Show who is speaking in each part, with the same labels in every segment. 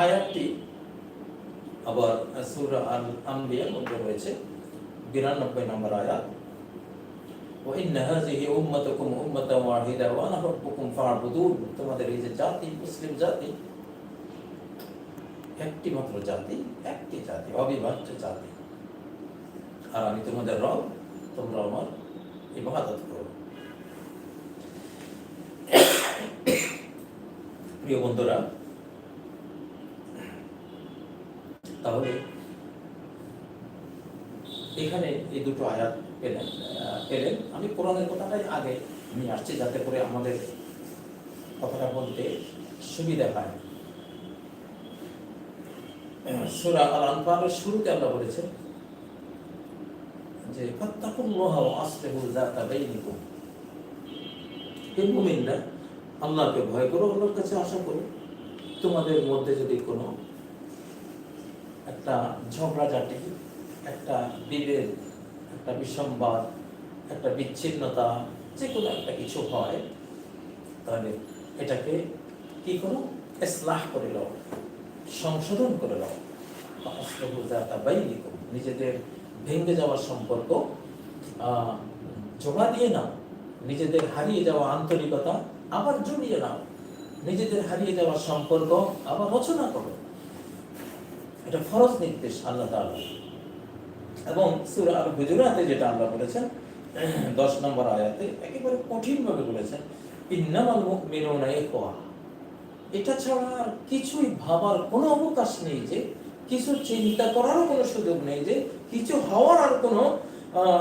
Speaker 1: আয়াতটি আবার সূরা আল আম্বিয়ার মধ্যে রয়েছে বিরানব্বই নম্বর আয়াত وإن هذه أمتكم أمة واحدة وأنا ربكم فاعبدون তোমাদের এই যে জাতি মুসলিম জাতি একটি মাত্র জাতি একটি জাতি অবিভাজ্য জাতি আর আমি তোমাদের রব তোমরা আমার ইবাদত করো প্রিয় বন্ধুরা তাহলে এখানে এই দুটো আয়াত পেলেন পেলেন। আমি কোরআনের কথাটাই আগে নিয়ে আসছি যাতে করে আমাদের কথাটা বলতে সুবিধা হয়। সুরা আল আনফালের শুরুতে আল্লাহ বলেছেন যে, ফাত্তাকুল্লাহ ওয়া আসলিহু যাতা বাইনিকুম। হে মুমিনরা, আল্লাহকে ভয় করো, আল্লাহর কাছে আশা করো। তোমাদের মধ্যে যদি কোনো একটা ঝগড়াঝাটি একটা বিভেদ, একটা বিসম্বাদ, একটা বিচ্ছিন্নতা, যে কোনো একটা কিছু হয়, তাহলে এটাকে কি করো? এসলাহ করে নাও, সংশোধন করে নাও। নিজেদের ভেঙে যাওয়ার সম্পর্ক জোড়া দিয়ে নাও। নিজেদের হারিয়ে যাওয়া আন্তরিকতা আবার জড়িয়ে নাও। নিজেদের হারিয়ে যাওয়া সম্পর্ক আবার রচনা করো। এটা ফরজ নির্দেশ আল্লাহ এবং আল হুজুরাতে যেটা আল্লাহ বলেছেন, দশ নম্বর আয়াতে একেবারে কঠিনভাবে বলেছেন, ইন্নামাল মুমিনুনা ইখওয়া। এটা ছাড়া আর কিছুই ভাবার কোনো অবকাশ নেই যে, কিছু চিন্তা করারও কোনো সুযোগ নেই যে, কিছু হওয়ার আর কোনো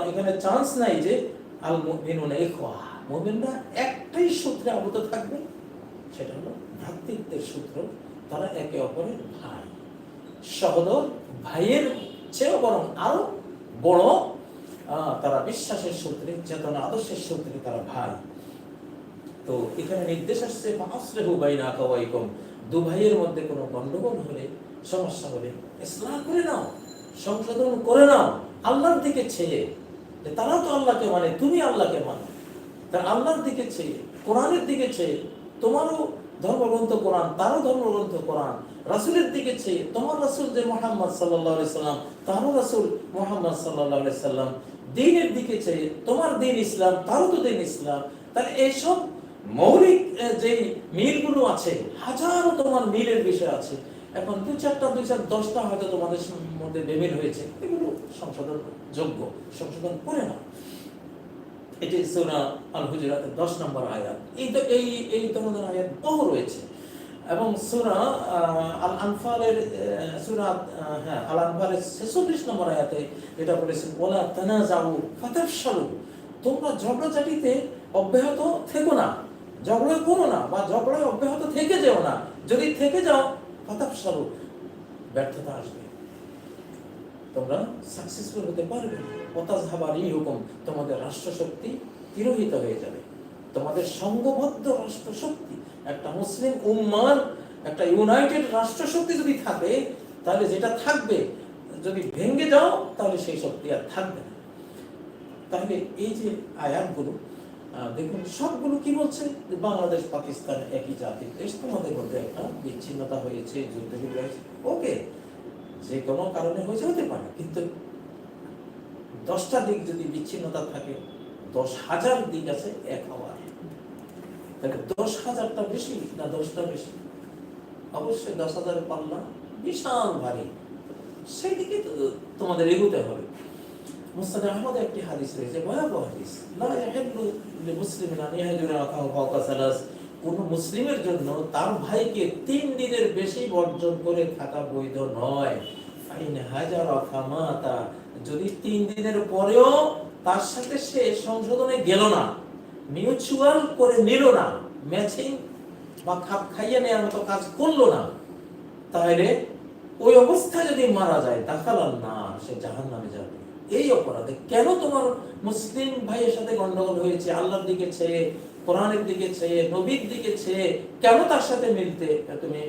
Speaker 1: এখানে চান্স নাই যে আল মুমিনুনা ইখওয়া। মুমিনরা একটাই সূত্রে আবদ্ধ থাকবে, সেটা হলো ভ্রাতৃত্বের সূত্র, তারা একে অপরের ভাই। সহদর ভাইয়ের চেয়েও বরং আরও বড় তারা বিশ্বাসের সূত্রে চেতনা আদর্শের সূত্রে তারা ভাই। তো এখানে নির্দেশ আসছে আসলেহু বাইনা কাওয়াইকুম দু ভাইয়ের মধ্যে কোনো গন্ডগোল হলে, সমস্যা হলে ইসলাম করে নাও, সংশোধন করে নাও, আল্লাহর দিকে ছেয়ে। যে তারা তো আল্লাহকে মানে তুমি আল্লাহকে মানো। তার আল্লাহর দিকে ছেয়ে, কোরআনের দিকে ছেয়ে, তোমারও ধর্মগ্রন্থ কোরআন, তারও ধর্মগ্রন্থ কোরআন। রাসুলের দিকে চেয়ে, তোমার রাসূল যে মোহাম্মদ আলাইহি সাল্লাম, তারও রাসূল মোহাম্মদ আলাইহি সাল্লাম। দ্বীনের দিকে চেয়ে, তোমার দিন ইসলাম, তারও তো দিন ইসলাম। তাহলে এইসব মৌলিক যে মিলগুলো আছে, হাজারো তোমার মিলের বিষয় আছে। এখন দু চারটা, দুই চার, দশটা হয়তো তোমাদের মধ্যে বেমিল হয়েছে। এগুলো সংশোধন যোগ্য, সংশোধন করে না এটি সূরা আল হুজুরাতের 10 নম্বর আয়াত। এই তো এই এই ধরনের আয়াত বহু রয়েছে। এবং সূরা আল আনফালের আহ, হ্যাঁ আল আনফালের 46 নম্বর আয়াতে এটা বলেছে ওয়ালা তানাজাউ ফাতাফশালু। তোমরা ঝগড়াঝাটিতে অব্যাহত থেকো না। ঝগড়া করো না বা ঝগড়ায় অব্যাহত থেকে যেও না। যদি থেকে যাও ফাতাফশালু। ব্যর্থতা আসবে। তোমরা সাকসেসফুল হতে পারবে। হতাজহাবার এই হুকুম তোমাদের রাষ্ট্রশক্তি তিরোহিত হয়ে যাবে। তোমাদের সংঘবদ্ধ রাষ্ট্রশক্তি, একটা মুসলিম উম্মার, একটা ইউনাইটেড রাষ্ট্রশক্তি যদি থাকে, তাহলে যেটা থাকবে, যদি ভেঙে যাও, তাহলে সেই শক্তি আর থাকবে না। তাহলে এই যে আয়াতগুলো দেখুন, সবগুলো কি বলছে? বাংলাদেশ, পাকিস্তান একই জাতির দেশ, তোমাদের মধ্যে একটা বিচ্ছিন্নতা হয়েছে যুদ্ধ হয়েছে। ওকে যে কোনো কারণে হয়েছে হতে পারে, কিন্তু দশটা দিক যদি বিচ্ছিন্নতা থাকে, দশ হাজার দিক আছে এক হওয়ার। তাহলে দশ হাজারটা বেশি না দশটা বেশি? অবশ্যই দশ হাজারের পাল্লা বিশাল ভারী সেই দিকে তো তোমাদের এগোতে হবে। মুস্তাদ আহমদ একটি হাদিস রয়েছে, ভয়াবহ হাদিস। না ইয়াহিল্লু লিমুসলিমিন আন কোন মুসলিমের জন্য তার ভাইকে তিন দিনের বেশি বর্জন করে থাকা বৈধ নয়। যদি তিন দিনের পরেও তার সাথে সে সংশোধনে গেল না, মিউচুয়াল করে নিল না, ম্যাচিং বা খাপ খাইয়ে নেওয়ার মতো কাজ করল না, তাহলে ওই অবস্থায় যদি মারা যায় তাকালাম না, সে জাহান নামে যাবে। এই অপরাধে কেন তোমার মুসলিম ভাইয়ের সাথে গন্ডগোল হয়েছে? আল্লাহর দিকে চেয়ে কোরআনের দিকে চেয়ে, নবীর দিকে চেয়ে কেন তার সাথে মিলতে তুমি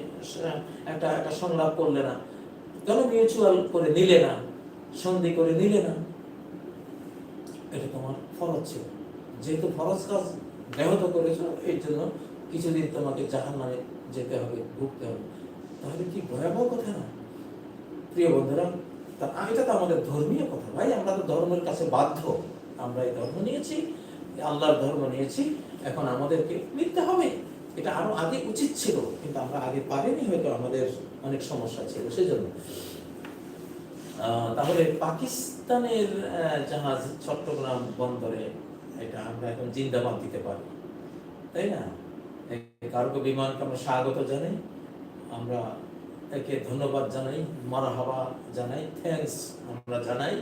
Speaker 1: একটা একটা সংলাপ করলে না? কেন মিউচুয়াল করে নিলে না? সন্ধি করে নিলে না? এটা তোমার ফরজ ছিল। যেহেতু ফরজ কাজ ব্যাহত করেছ, এর জন্য কিছুদিন তোমাকে জাহান নামে যেতে হবে, ভুগতে হবে। তাহলে কি ভয়াবহ কথা না? প্রিয় বন্ধুরা, তা এটা তো আমাদের ধর্মীয় কথা, ভাই, আমরা তো ধর্মের কাছে বাধ্য। আমরা এই ধর্ম নিয়েছি, আল্লাহর ধর্ম নিয়েছি এখন আমাদেরকে নিতে হবে। এটা আরও আগে উচিত ছিল, কিন্তু আমরা আগে পারিনি, হয়তো আমাদের অনেক সমস্যা ছিল সেজন্য। তাহলে পাকিস্তানের জাহাজ চট্টগ্রাম বন্দরে, এটা আমরা এখন জিন্দাবাদ দিতে পারি, তাই না? কার্গো বিমানকে আমরা স্বাগত জানাই, আমরা একে ধন্যবাদ জানাই, মারাহাবা জানাই থ্যাঙ্কস আমরা জানাই।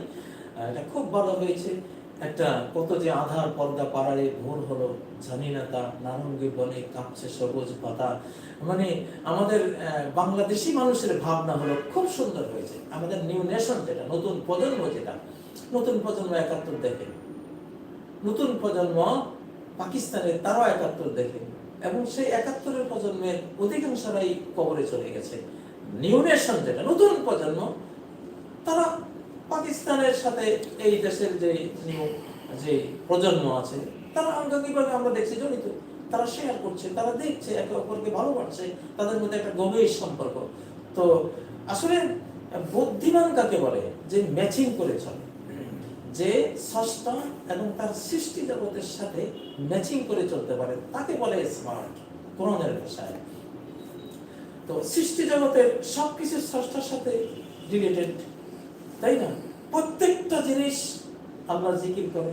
Speaker 1: এটা খুব ভালো হয়েছে। একটা কত যে আধার পর্দা পাড়ায় ভোর হলো, জানি না তা। নারঙ্গি বনে কাঁপছে সবুজ পাতা। মানে আমাদের বাংলাদেশি মানুষের ভাবনা হলো খুব সুন্দর হয়েছে। আমাদের নিউ নেশন যেটা, নতুন প্রজন্ম যেটা। নতুন প্রজন্ম একাত্তর দেখে। নতুন প্রজন্ম পাকিস্তানের তারাও একাত্তর দেখে। এবং সেই একাত্তরের প্রজন্মের অধিকাংশরাই কবরে চলে গেছে। নিউ নেশন যেটা, নতুন প্রজন্ম, তারা পাকিস্তানের সাথে এই দেশের যে যে প্রজন্ম আছে, তারা আঙ্গিকভাবে আমরা দেখছি জড়িত। তারা শেয়ার করছে, তারা দেখছে, একে অপরকে ভালোবাসছে, তাদের মধ্যে একটা গভীর সম্পর্ক। তো আসলে বুদ্ধিমান কাকে বলে? যে ম্যাচিং করে চলে। যে স্রষ্টা এবং তার সৃষ্টি জগতের সাথে ম্যাচিং করে চলতে পারে, তাকে বলে স্মার্ট কোরআনের ভাষায়। তো সৃষ্টি জগতের সবকিছু স্রষ্টার সাথে রিলেটেড তাই না? প্রত্যেকটা জিনিস আল্লাহ জিকির করে।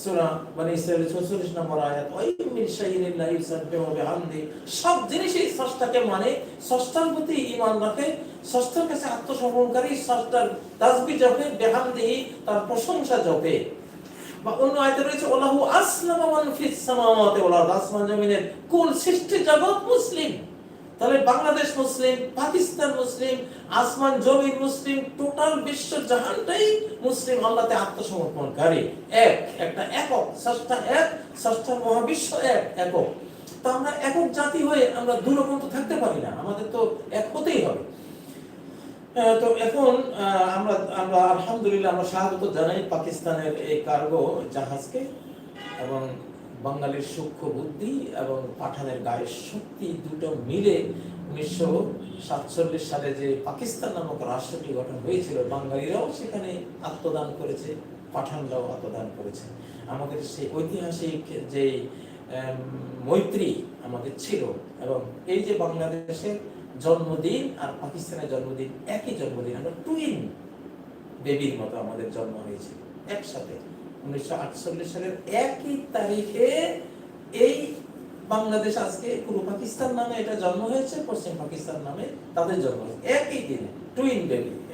Speaker 1: সূরা বনি ইসরাঈলের 44 নম্বর আয়াত ওই মিন বিহামদি। সব জিনিসই স্রষ্টাকে মানে স্রষ্টার প্রতি ঈমান রাখে, স্রষ্টার কাছে আত্মসমর্পণকারী, স্রষ্টার তাসবিহ জপে, বিহামদি, তার প্রশংসা জপে। বা অন্য আয়াতে রয়েছে ওলাহু আসলামা মান ফিস আসমান জমিনের কুল সৃষ্টি জগৎ মুসলিম। তাহলে বাংলাদেশ মুসলিম, পাকিস্তান মুসলিম, আসমান জমিন মুসলিম, টোটাল বিশ্ব জাহানটাই মুসলিম আল্লাহতে আত্মসমর্পণকারী। এক, একটা একক, ষষ্ঠা এক, ষষ্ঠা মহাবিশ্ব এক, একক। তো আমরা একক জাতি হয়ে আমরা দুরকম তো থাকতে পারি না, আমাদের তো এক হতেই হবে। তো এখন আমরা আমরা আলহামদুলিল্লাহ আমরা স্বাগত জানাই পাকিস্তানের এই কার্গো জাহাজকে এবং বাঙালির সূক্ষ্ম বুদ্ধি এবং পাঠানের গায়ের শক্তি দুটো মিলে উনিশশো সাতচল্লিশ সালে যে পাকিস্তান নামক রাষ্ট্রটি গঠন হয়েছিল, বাঙালিরাও সেখানে আত্মদান করেছে, পাঠানরাও আত্মদান করেছে। আমাদের সেই ঐতিহাসিক যে মৈত্রী আমাদের ছিল এবং এই যে বাংলাদেশের জন্মদিন আর পাকিস্তানের জন্মদিন, একই জন্মদিন, আমরা টুইন বেবির মতো আমাদের জন্ম হয়েছে, একসাথে। উনিশশো আটচল্লিশ সালের একই তারিখে এই বাংলাদেশ আজকে পূর্ব পাকিস্তান নামে এটা জন্ম হয়েছে, পশ্চিম পাকিস্তান নামে তাদের জন্ম হয়েছে। একই দিনে টুইন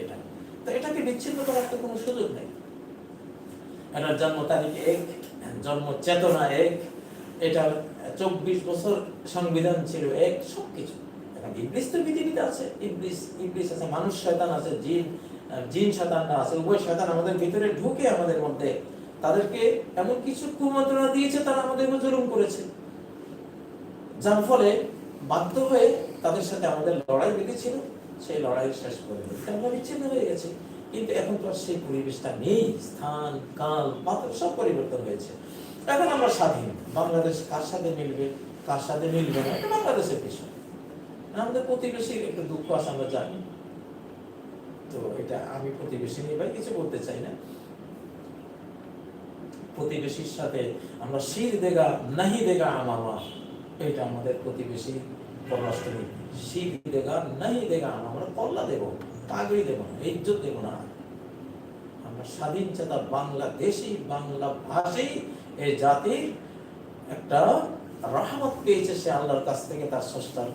Speaker 1: এটা। তো এটাকে বিচ্ছিন্ন করার তো কোনো সুযোগ নেই। এটার জন্ম তারিখ এক, জন্ম চেতনা এক, এটার চব্বিশ বছর সংবিধান ছিল এক, সবকিছু। ইবলিস তো পৃথিবীতে আছে। ইবলিস ইবলিস আছে, মানুষ, শয়তান আছে, জিন জিন, শয়তানরা আছে। উভয় শয়তান আমাদের ভিতরে ঢুকে আমাদের মধ্যে তাদেরকে এমন কিছু কুমন্ত্রণা দিয়েছে, তারা আমাদের উপর জুলুম করেছে। যার ফলে বাধ্য হয়ে তাদের সাথে আমাদের লড়াই বেঁধেছিল সেই লড়াই শেষ করে আমরা বিচ্ছিন্ন হয়ে গেছে। কিন্তু এখন তো আর সেই পরিবেশটা নেই, স্থান, কাল পাত্র সব পরিবর্তন হয়েছে। এখন আমরা স্বাধীন। বাংলাদেশ কার সাথে মিলবে, কার সাথে মিলবে না বাংলাদেশের বিষয়। আমাদের প্রতিবেশীর একটু দুঃখ আছে, আমরা জানি। তো এটা আমি প্রতিবেশী নিয়ে কিছু বলতে চাই না। প্রতিবেশীর সাথে আমরা শির দেগা, নাহি দেগা আমামা। এটা আমাদের প্রতিবেশী পররাষ্ট্রনীতি। শির দেগা, নাহি দেগা আমা আমরা কল্লা দেব, পাগড়ি দেব না, ইজ্জত দেব না। আমরা স্বাধীন চেতা বাংলাদেশি, বাংলা ভাষী এই জাতির একটা রহমত পেয়েছে সে আল্লাহর কাছ থেকে, তার স্রষ্টার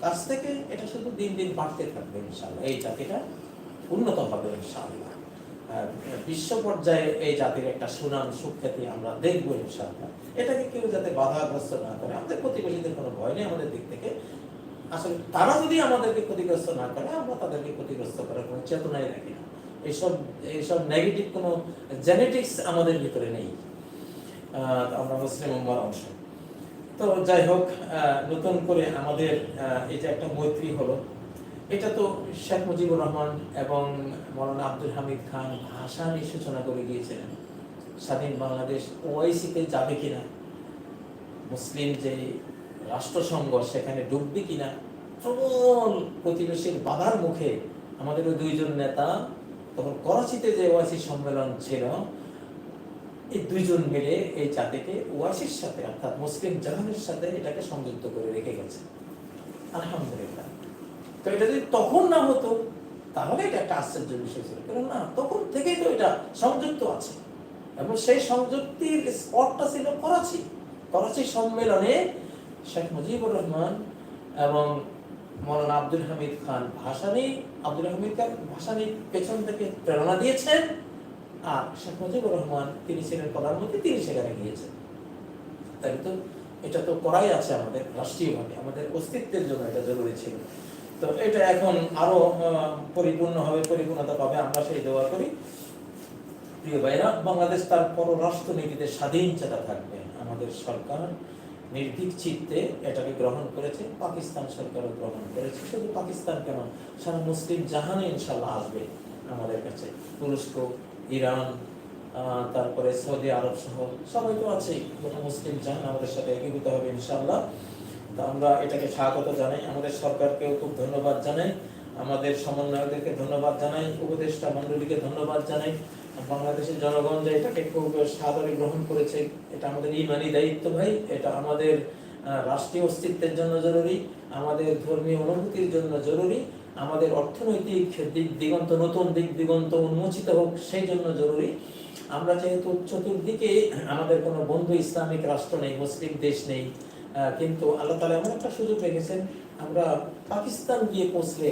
Speaker 1: কাছ থেকে। এটা শুধু দিন দিন বাড়তে থাকবে ইনশাআল্লাহ। এই জাতিটা উন্নত হবে ইনশাআল্লাহ। আর বিশ্ব পর্যায়ে এই জাতির একটা সুনাম, সুখ্যাতি আমরা দেখব ইনশাআল্লাহ। এটাকে কেউ যাতে বাধাগ্রস্ত না করে, আমাদের প্রতিবেশীদের কোনো ভয় নেই আমাদের দিক থেকে। আসলে তারা যদি আমাদেরকে ক্ষতিগ্রস্ত না করে, আমরা তাদেরকে ক্ষতিগ্রস্ত করার কোনো চেতনাই রাখি না। এইসব এইসব নেগেটিভ কোনো জেনেটিক্স আমাদের ভিতরে নেই। আমরা মুসলিম উম্মার অংশ। তো যাই হোক নতুন করে আমাদের এই যে একটা মৈত্রী হলো এটা তো শেখ মুজিবুর রহমান এবং মৌলানা আব্দুল হামিদ খান ভাষা নিয়ে সূচনা করে গিয়েছিলেন স্বাধীন বাংলাদেশ ওআইসিতে যাবে কিনা, মুসলিম যে রাষ্ট্রসংঘ সেখানে ডুববে কিনা প্রবল প্রতিবেশীর বাধার মুখে আমাদের ওই দুইজন নেতা তখন করাচিতে যে ওয়াসি সম্মেলন ছিল, এই দুইজন মিলে এই জাতিকে ওয়াসির সাথে অর্থাৎ মুসলিম জাহানের সাথে এটাকে সংযুক্ত করে রেখে গেছে। আলহামদুলিল্লাহ। তো এটা যদি তখন না হতো, তাহলে এটা একটা আশ্চর্য বিষয় ছিল। কারণ না, তখন থেকেই তো এটা সংযুক্ত আছে। এবং সেই সংযুক্তির স্পটটা ছিল করাচি। করাচি সম্মেলনে শেখ মুজিবুর রহমান এবং মৌলানা আব্দুল হামিদ খান ভাসানি, আব্দুল হামিদ খান ভাসানি পেছন থেকে প্রেরণা দিয়েছেন আর শেখ মুজিবুর রহমান তিনি ছিলেন প্রধানমন্ত্রী, তিনি সেখানে গিয়েছেন। তাই তো, এটা তো করাই আছে আমাদের, রাষ্ট্রীয়ভাবে, আমাদের অস্তিত্বের জন্য এটা জরুরি ছিল। তো এটা এখন আরও পরিপূর্ণ হবে পরিপূর্ণতা পাবে, আমরা সেই দোয়া করি। প্রিয় ভাইরা, বাংলাদেশ তার পররাষ্ট্র নীতিতে স্বাধীন চেতা থাকবে। আমাদের সরকার নির্ভীক চিত্তে এটাকে গ্রহণ করেছে, পাকিস্তান সরকারও গ্রহণ করেছে। শুধু পাকিস্তান কেন, সারা মুসলিম জাহানে ইনশাল্লাহ আসবে আমাদের কাছে। তুরস্ক, ইরান তারপরে সৌদি আরব সহ সবাই তো গোটা মুসলিম জাহান আমাদের সাথে একীভূত হবে ইনশাল্লাহ। আমরা এটাকে স্বাগত জানাই। আমাদের সরকারকেও খুব ধন্যবাদ জানাই। আমাদের সমন্বয়কদেরকে ধন্যবাদ জানাই। উপদেষ্টা মণ্ডলীকে ধন্যবাদ জানাই। বাংলাদেশের জনগণ যে এটাকে খুব সাদরে গ্রহণ করেছে, এটা আমাদের ইমানি দায়িত্ব ভাই। এটা আমাদের রাষ্ট্রীয় অস্তিত্বের জন্য জরুরি, আমাদের ধর্মীয় অনুভূতির জন্য জরুরি, আমাদের অর্থনৈতিক দিক দিগন্ত, নতুন দিক দিগন্ত উন্মোচিত হোক, সেই জন্য জরুরি। আমরা যেহেতু চতুর্দিকে আমাদের কোনো বন্ধু ইসলামিক রাষ্ট্র নেই, মুসলিম দেশ নেই কিন্তু আল্লাহ তালা এমন একটা সুযোগ রেখেছেন আমরা পাকিস্তান গিয়ে পৌঁছলে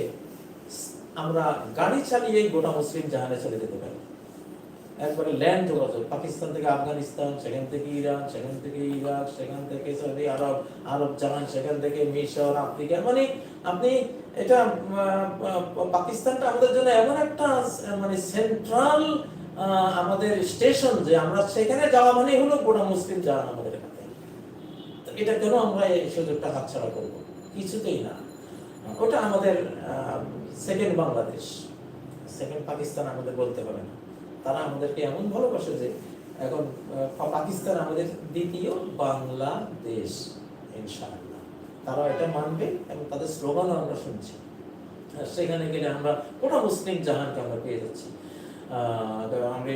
Speaker 1: আমরা গাড়ি চালিয়ে গোটা মুসলিম জাহানে চলে যেতে পারি। একবারে ল্যান্ড যোগাযোগ, পাকিস্তান থেকে আফগানিস্তান, সেখান থেকে ইরান, সেখান থেকে ইরাক, সেখান থেকে সৌদি আরব আরব জাহান, সেখান থেকে মিশর, আফ্রিকা। মানে আপনি এটা পাকিস্তানটা আমাদের জন্য এমন একটা মানে সেন্ট্রাল আমাদের স্টেশন যে আমরা সেখানে যাওয়া মানে হলো গোটা মুসলিম জাহান আমাদের তো এটা কেন আমরা এই সুযোগটা হাতছাড়া করব? কিছুতেই না। ওটা আমাদের সেকেন্ড বাংলাদেশ। সেকেন্ড পাকিস্তান আমাদের বলতে পারে না। তারা আমাদেরকে এমন ভালোবাসে যে এখন পাকিস্তান আমাদের দ্বিতীয় বাংলাদেশ, ইনশাআল্লাহ। তারা এটা মানবে এবং তাদের স্লোগানও আমরা শুনছি। সেখানে গেলে আমরা ওটা মুসলিম জাহানকে আমরা পেয়ে যাচ্ছি। আমরা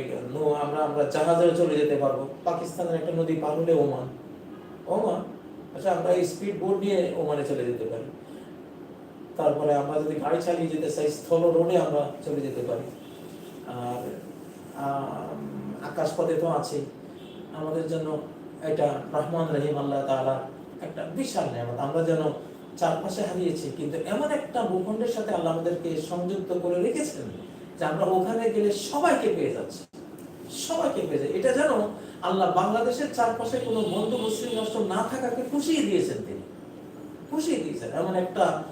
Speaker 1: আমরা আমরা জাহাজে চলে যেতে পারব। পাকিস্তানের একটা নদী পার হলে ওমান ওমান আচ্ছা আমরা স্পিড বোট নিয়ে ওমানে চলে যেতে পারি। তারপরে আমরা যদি গাড়ি চালিয়ে যেতে চাই, স্থল রোডে আমরা চলে যেতে পারি। আর আকাশপথে তো আছে আমাদের জন্য এটা রহমান রহিম আল্লাহ তাআলা একটা বিশাল নিয়ামত। আমরা যেন চারপাশে হারিয়েছি, কিন্তু এমন একটা ভূখণ্ডের সাথে আল্লাহ আমাদেরকে সংযুক্ত করে রেখেছেন যে আমরা ওখানে গেলে সবাইকে পেয়ে যাচ্ছি। সবাইকে পেয়ে যায় এটা যেন আল্লাহ বাংলাদেশের চারপাশে কোনো বন্ধু মুসলিম রাষ্ট্র না থাকাকে খুশিয়ে দিয়েছেন তিনি। খুশিয়ে দিয়েছেন। এমন একটা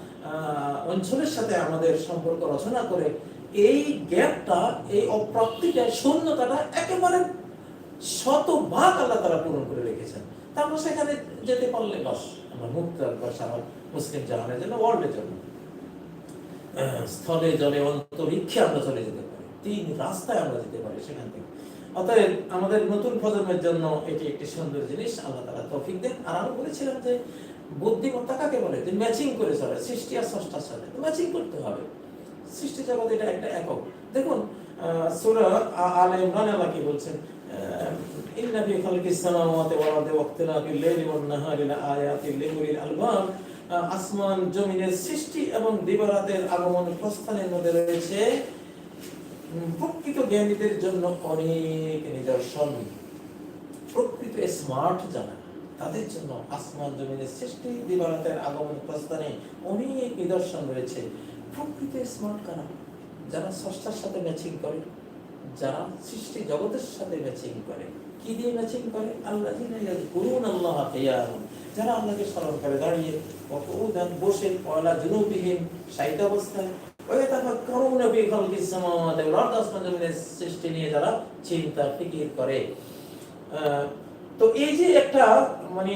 Speaker 1: অঞ্চলের সাথে আমাদের সম্পর্ক রচনা করে এই গ্যাপটা, এই অপ্রাপ্তিটা, শূন্যতাটা একেবারে শতভাগ আল্লাহ তারা পূরণ করে রেখেছেন। তারপর সেখানে যেতে পারলে বাস, আমরা মুক্ত একবার সারা মুসলিম জাহানের জন্য ওয়ার্ল্ডের জন্য। স্থলে জলে অন্তরিক্ষে আমরা চলে যেতে পারি। তিন রাস্তায় আমরা যেতে পারি সেখান থেকে। অতএব আমাদের নতুন প্রজন্মের জন্য এটি একটি সুন্দর জিনিস, আল্লাহ তারা তৌফিক দেন। আর আমি বলেছিলাম যে, বুদ্ধিমত্তা কাকে বলে? যে ম্যাচিং করে চলে, সৃষ্টি আর স্রষ্টার সাথে ম্যাচিং করতে হবে। সৃষ্টি জগৎ এটা একটা একক। দেখুন আলে ইমরান আল্লাহ কি বলছেন? ইন্না ফি সামাওয়াতি ওয়াল আরদি ওয়াখতিলাফিল লাইলি ওয়ান নাহারি লিউলিল আলবাব। আসমান, জমিনের সৃষ্টি এবং দিবারাতের আগমন প্রস্থানের মধ্যে রয়েছে প্রকৃত জ্ঞানীদের জন্য অনেক নিদর্শন। প্রকৃত স্মার্ট যারা, তাদের জন্য আসমান জমিনের সৃষ্টি, দিবারাতের আগমন প্রস্থানে অনেক নিদর্শন রয়েছে। প্রকৃত স্মার্ট কারা? যারা স্রষ্টার সাথে ম্যাচিং করে, যারা সৃষ্টি জগতের সাথে ম্যাচিং করে। কি দিয়ে ম্যাচিং করে? আল্লাহ করুন আল্লাহ যারা আল্লাহকে স্মরণ করে দাঁড়িয়ে বসে পয়লা জুনুবিহীন সাহিত্য অবস্থায় সৃষ্টি নিয়ে যারা চিন্তা, ফিকির করে। তো এই যে একটা মানে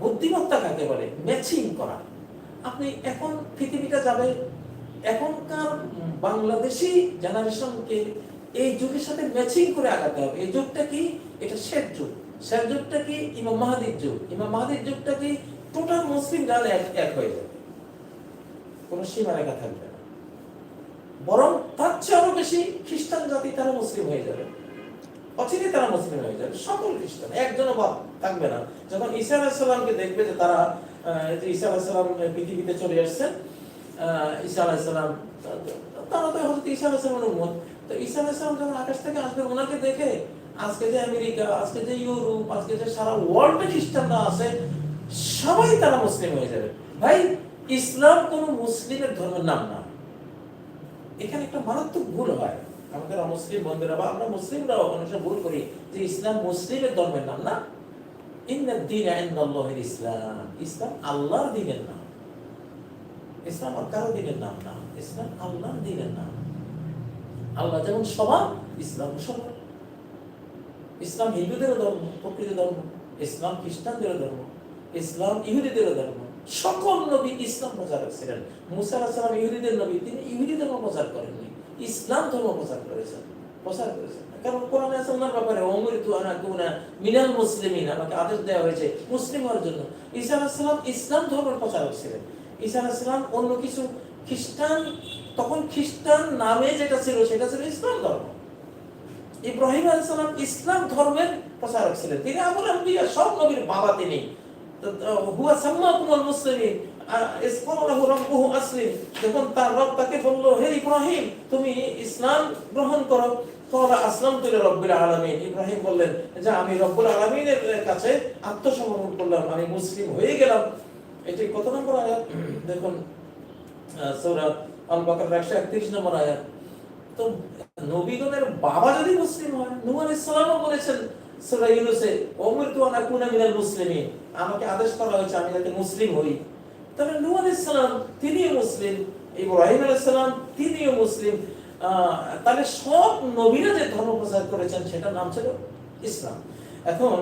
Speaker 1: বুদ্ধিমত্তা কাকে বলে? ম্যাচিং করা। আপনি এখন পৃথিবীটা যাবে, এখনকার বাংলাদেশি জেনারেশনকে এই যুগের সাথে ম্যাচিং করে আগাতে হবে। এই যুগটা কি? এটা শেষ যুগ। শেষ যুগটা কি? ইমাম মাহাদির যুগ। ইমাম মাহাদির যুগটা কি? টোটাল মুসলিম গাল এক হয়ে যাবে। কোনো সীমারেখা থাকবে বরং তার চেয়ে আরও বেশি খ্রিস্টান জাতি তারা মুসলিম হয়ে যাবে। অচিরে তারা মুসলিম হয়ে যাবে, সকল খ্রিস্টান, একজনও বাদ থাকবে না। যখন ঈসা আলাহিসাল্লামকে দেখবে যে তারা ঈসা আলাহিসাল্লাম পৃথিবীতে চলে আসছেন ঈসা আলাহিসাল্লাম তারা তো হয়তো ঈসা আলাহিসাল্লামের উম্মত। তো ঈসা আলাহিসাল্লাম যখন আকাশ থেকে আসবে, ওনাকে দেখে আজকে যে আমেরিকা, আজকে যে ইউরোপ, আজকে যে সারা ওয়ার্ল্ডে খ্রিস্টানরা আছে, সবাই তারা মুসলিম হয়ে যাবে। ভাই, ইসলাম কোন মুসলিমের ধর্মের নাম না। এখানে একটা মারাত্মক ভুল হয়। আমাদের মুসলিম বন্ধুরা বা আমরা মুসলিমরাও সময় ভুল করি যে ইসলাম মুসলিমের ধর্মের নাম না। ইসলাম। ইসলাম আল্লাহর দিনের নাম। ইসলাম আর কারও দিনের নাম না। ইসলাম আল্লাহর দিনের নাম। আল্লাহ যেমন সবার ইসলাম সবার ইসলাম হিন্দুদেরও ধর্ম প্রকৃত ধর্ম। ইসলাম খ্রিস্টানদেরও ধর্ম। ইসলাম ইহুদিদেরও ধর্ম। সকল নবী ইসলাম প্রচারক ছিলেন। মুসা আলাহিসাল্লাম ইহুদিদের নবী, তিনি ইহুদি ধর্ম প্রচার করেননি। ইসলাম ধর্ম প্রচার করেছেন প্রচার করেছেন। কারণ কোরআনে ব্যাপারে আনা কুনা মিনাল মুসলিমিন আমাকে আদেশ দেওয়া হয়েছে মুসলিম হওয়ার জন্য। ঈসা ইসলাম ধর্মের প্রচারক ছিলেন। ঈসা অন্য কিছু খ্রিস্টান, তখন খ্রিস্টান নামে যেটা ছিল, সেটা ছিল ইসলাম ধর্ম। ইব্রাহিম আলাইসালাম ইসলাম ধর্মের প্রচারক ছিলেন। তিনি আম্বিয়া, সব নবীর বাবা তিনি। হুয়া সাম্মাকুমুল মুসলিমিন। আ- ইসকালা লাহু রাব্বুহু আসলিম। যখন তার রব তাকে বলল, হে ইব্রাহিম, তুমি ইসলাম গ্রহণ করো। ক্বালা আসলামতু লিরাব্বিল আলামিন। ইব্রাহিম বললেন, যে, আমি রব্বুল আলামিনের কাছে আত্মসমর্পণ করলাম, আমি মুসলিম হয়ে গেলাম। এটি কত নম্বর আয়াত? দেখুন সূরা আল বাকারার 131 নম্বর আয়াত। তো নবীগণের বাবা যদি মুসলিম হয়, নূহ আলাইহিস সালামও বলেছেন সূরা ইউনূসে উমিরতু আন আকুনা মিনাল মুসলিমিন আমাকে আদেশ করা হয়েছে, আমি যাতে মুসলিম হই। তবে নূহ আলাইহিস তিনিও মুসলিম, ইব্রাহিম আলাইহিস তিনিও মুসলিম। তাহলে সব নবীরা যে ধর্ম প্রচার করেছেন, সেটার নাম ছিল ইসলাম। এখন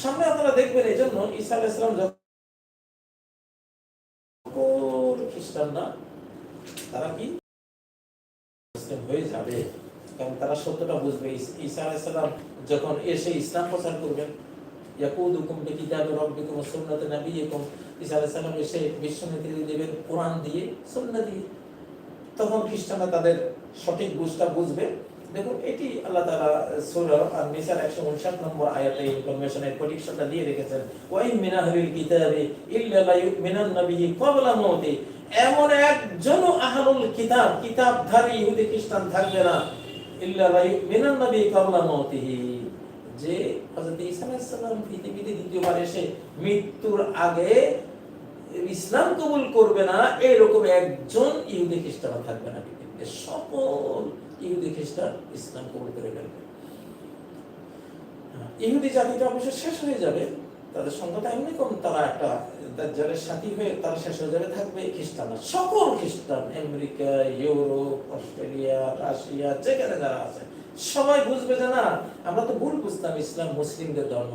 Speaker 1: সামনে আপনারা দেখবেন এই জন্য ঈসা আলাইহিস সকল খ্রিস্টানরা তারা কি? হয়ে যাবে। কারণ তারা সত্যটা বুঝবে। যখন এসে ইসলাম প্রচার করবেন রাব্বিকুম এসে বিশ্ব নেতৃত্ব দেবেন কোরআন দিয়ে দিয়ে তখন খ্রিস্টানরা তাদের সঠিক বুঝটা বুঝবে। দেখুন, এটি আল্লাহ 159 নম্বর আয়াতে ইনফরমেশনের দিয়ে রেখেছেন। ওয়াই এমন একজন আহলুল কিতাব, কিতাবধারী ইহুদি খ্রিস্টান থাকবে না মৃত্যুর আগে ইসলাম কবুল করবে না এরকম একজন ইহুদি খ্রিস্টান থাকবে না পৃথিবীতে। সকল ইহুদি খ্রিস্টান ইসলাম কবুল করে ফেলবে। ইহুদি জাতিটা অবশ্য শেষ হয়ে যাবে। তাদের সংখ্যাটা এমনি কম, তারা একটা দাজ্জালের সাথী হয়ে তারা শেষ যাবে, থাকবে খ্রিস্টানরা সকল খ্রিস্টান, আমেরিকা, ইউরোপ, অস্ট্রেলিয়া, রাশিয়া, যেখানে যারা আছে, সবাই বুঝবে যে না, আমরা তো ভুল বুঝতাম ইসলাম মুসলিমদের ধর্ম।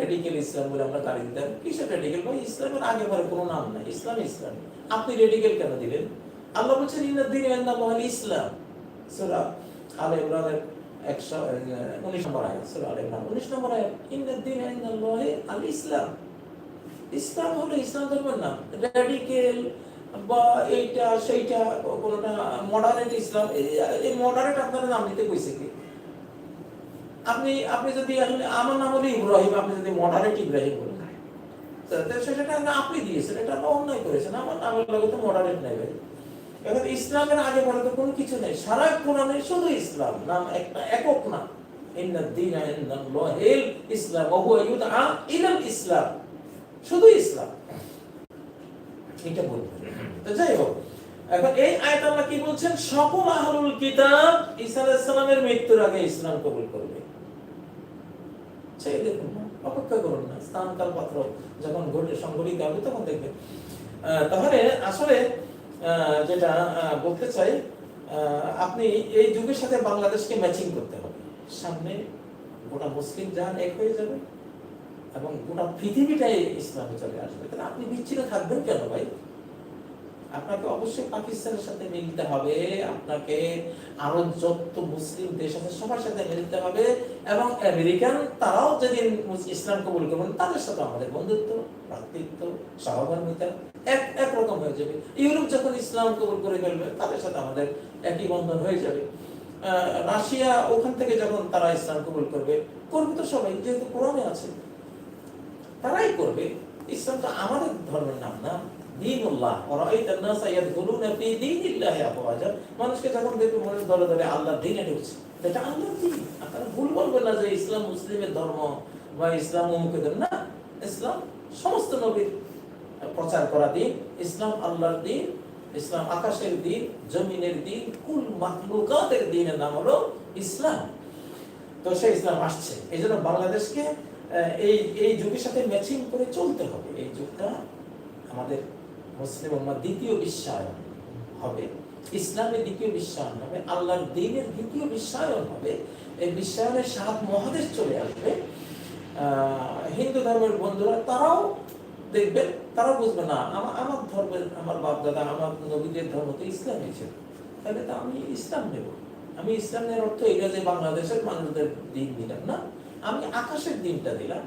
Speaker 1: রেডিকেল ইসলাম বলে আমরা গাড়ি দিতাম। কিসের রেডিকেল ভাই? ইসলামের আগে পরে কোনো নাম নাই। ইসলাম ইসলাম। আপনি রেডিকেল কেন দিলেন? আল্লাহ বলছেন ইন্দাল্লাহ ইসলাম সূরা আলে ইমরানের একশো উনিশ নম্বর আয়াত উনিশ নম্বর আয়াত আল ইসলাম ইসলাম হলো ইসলাম ধর্মের নাম। রেডিকেল বা এইটা, সেইটা কোনটা মডারেট ইসলাম। এই- মডারেট আপনার নাম দিতে কইছে কি? আপনি আপনি যদি আসলে আমার নাম হলো ইব্রাহিম, আপনি যদি মডারেট ইব্রাহিম বলেন। সেটা আপনি দিয়েছেন, এটা অন্যায় করেছেন। আমার নামের লগে তো মডারেট নাই ভাই। এখন ইসলামের আগে পরে তো কোনো কিছু নেই। সারা কোরআনে শুধু ইসলাম, নাম একটা একক না ইন্না ইসলাম ওয়া ইউদআ ইলাল ইসলাম। শুধু ইসলাম। এটা বলবেন তো যাই হোক, এখন এই আয়াত আল্লাহ কি বলছেন? সকল মৃত্যুর আগে ইসলাম কবুল করবে। সেই দেখুন, অপেক্ষা করুন না। স্থান কাল পাত্র যখন সংঘটিত হবে, তখন দেখবেন তাহলে আসলে যেটা বলতে চাই আপনি এই যুগের সাথে বাংলাদেশকে ম্যাচিং করতে হবে। সামনে গোটা মুসলিম যান এক হয়ে যাবে এবং গোটা পৃথিবীটাই ইসলামে চলে আসবে। তাহলে আপনি বিচ্ছিন্ন থাকবেন কেন ভাই? আপনাকে অবশ্যই পাকিস্তানের সাথে মিলতে হবে, আপনাকে আরও যত মুসলিম দেশ আছে সবার সাথে মিলতে হবে এবং আমেরিকান তারাও ইসলাম কবুল করবেন তাদের সাথে আমাদের বন্ধুত্ব, ভ্রাতৃত্ব, সহকর্মিতা এক হয়ে যাবে। ইউরোপ যখন ইসলাম কবুল করে ফেলবে, তাদের সাথে আমাদের একই বন্ধন হয়ে যাবে। রাশিয়া ওখান থেকে যখন তারা ইসলাম কবুল করবে করবে তো সবাই, যেহেতু কোরআনে আছে, তারাই করবে। ইসলাম তো আমাদের ধর্মের নাম না। দীনুল্লাহ, ওরাইতান নাসা ইয়াদখুলুনা ফি দীনিল্লাহি মানুষকে যখন দেখবে মনে ধরে ধরে আল্লাহ দিনে ঢুকছে। এটা আল্লাহ দিন। আপনারা ভুল বলবেন না যে ইসলাম মুসলিমের ধর্ম বা ইসলাম অমুকের না, ইসলাম সমস্ত নবীর প্রচার করা দিন, ইসলাম আল্লাহর দিন, ইসলাম আকাশের দিন, জমিনের দিন, কুল মাকলুকাতের দিনের নাম হলো ইসলাম। তো সেই ইসলাম আসছে। এই জন্য বাংলাদেশকে এই এই যুগের সাথে ম্যাচিং করে চলতে হবে। এই যুগটা আমাদের মুসলিম উম্মার দ্বিতীয় বিশ্বায়ন হবে। ইসলামের দ্বিতীয় বিশ্বায়ন হবে, আল্লাহর দিনের দ্বিতীয় বিশ্বায়ন হবে। এই বিশ্বায়নের সাত মহাদেশ চলে আসবে। হিন্দু ধর্মের বন্ধুরা তারাও দেখবেন তারা বুঝবে, না আমার আমার ধর্মের, আমার বাপ দাদা আমার নবীদের ধর্ম তো ইসলাম ছিল। তাহলে তো আমি ইসলাম নেব। আমি ইসলামের অর্থ এটা যে বাংলাদেশের মানুষদের দিন দিলাম, না। আমি আকাশের দিনটা দিলাম।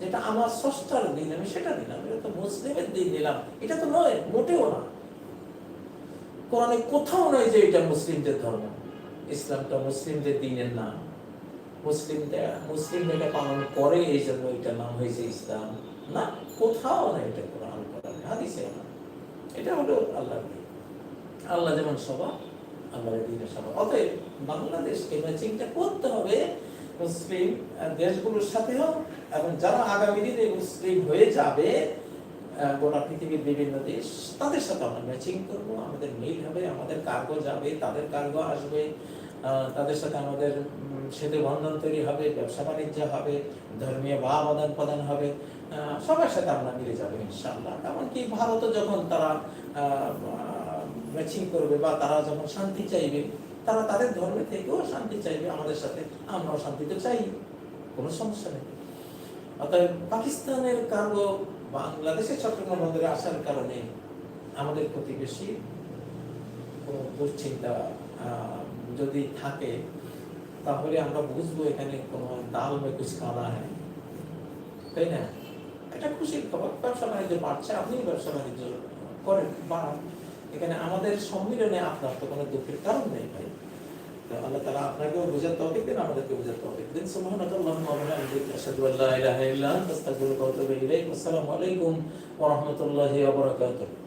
Speaker 1: যেটা আমার স্রষ্টার দিন, আমি সেটা দিলাম, এটা তো মুসলিমের দিন দিলাম। এটা তো নয়, মোটেও না। কোরআনে কোথাও নয় যে এটা মুসলিমদের ধর্ম। ইসলামটা মুসলিমদের দিনের নাম। মুসলিমদের মুসলিম এটা পালন করে এই জন্য এটা নাম হয়েছে ইসলাম। না, কোথাও না এটা কোরআন কোরআন, হাদিসে না। এটা হলো আল্লাহর দিন। আল্লাহ যেমন সভা আল্লাহর দিনের সভা অতএব বাংলাদেশকে ম্যাচিংটা করতে হবে মুসলিম দেশগুলোর সাথেও। এবং যারা আগামী দিনে মুসলিম হয়ে যাবে গোটা পৃথিবীর বিভিন্ন দেশ, তাদের সাথে আমরা ম্যাচিং করব। আমাদের মিল হবে, আমাদের কার্গো যাবে, তাদের কার্গো আসবে তাদের সাথে আমাদের সেতু বন্ধন তৈরি হবে, ব্যবসা বাণিজ্য হবে, ধর্মীয় ভাব আদান প্রদান হবে সবার সাথে আমরা মিলে যাব ইনশাল্লাহ এমনকি ভারতও যখন তারা ম্যাচিং করবে বা তারা যখন শান্তি চাইবে, তারা তাদের ধর্মে থেকেও শান্তি চাইবে, আমাদের সাথে আমরাও শান্তি তো চাই, কোনো সমস্যা নেই। অতএব পাকিস্তানের কার্গো বাংলাদেশের চট্টগ্রাম বন্দরে আসার কারণে আমাদের প্রতিবেশী কোনো দুশ্চিন্তা যদি থাকে, তাহলে আমরা বুঝব এখানে কোনো দাল বা কিছু খানা হয় তাই না? এটা খুশির খবর, ব্যবসা বাণিজ্য বাড়ছে আপনি ব্যবসা বাণিজ্য করেন বাড়ান এখানে আমাদের সম্মিলনে আপনার তো কোনো দুঃখের কারণ নেই ভাই। আল্লাহ তালা আপনাকেও বুঝার তৌফিক দিন আমাদেরকে বুঝার তৌফিক দিন। সুবহানাল্লাহি ওয়া বিহামদিহি আশহাদু আল্লা ইলাহা ইল্লা আনতা আস্তাগফিরুকা ওয়া আতুবু ইলাইক। আসসালামু আলাইকুম ওয়া রাহমাতুল্লাহি ওয়া বারাকাতুহু।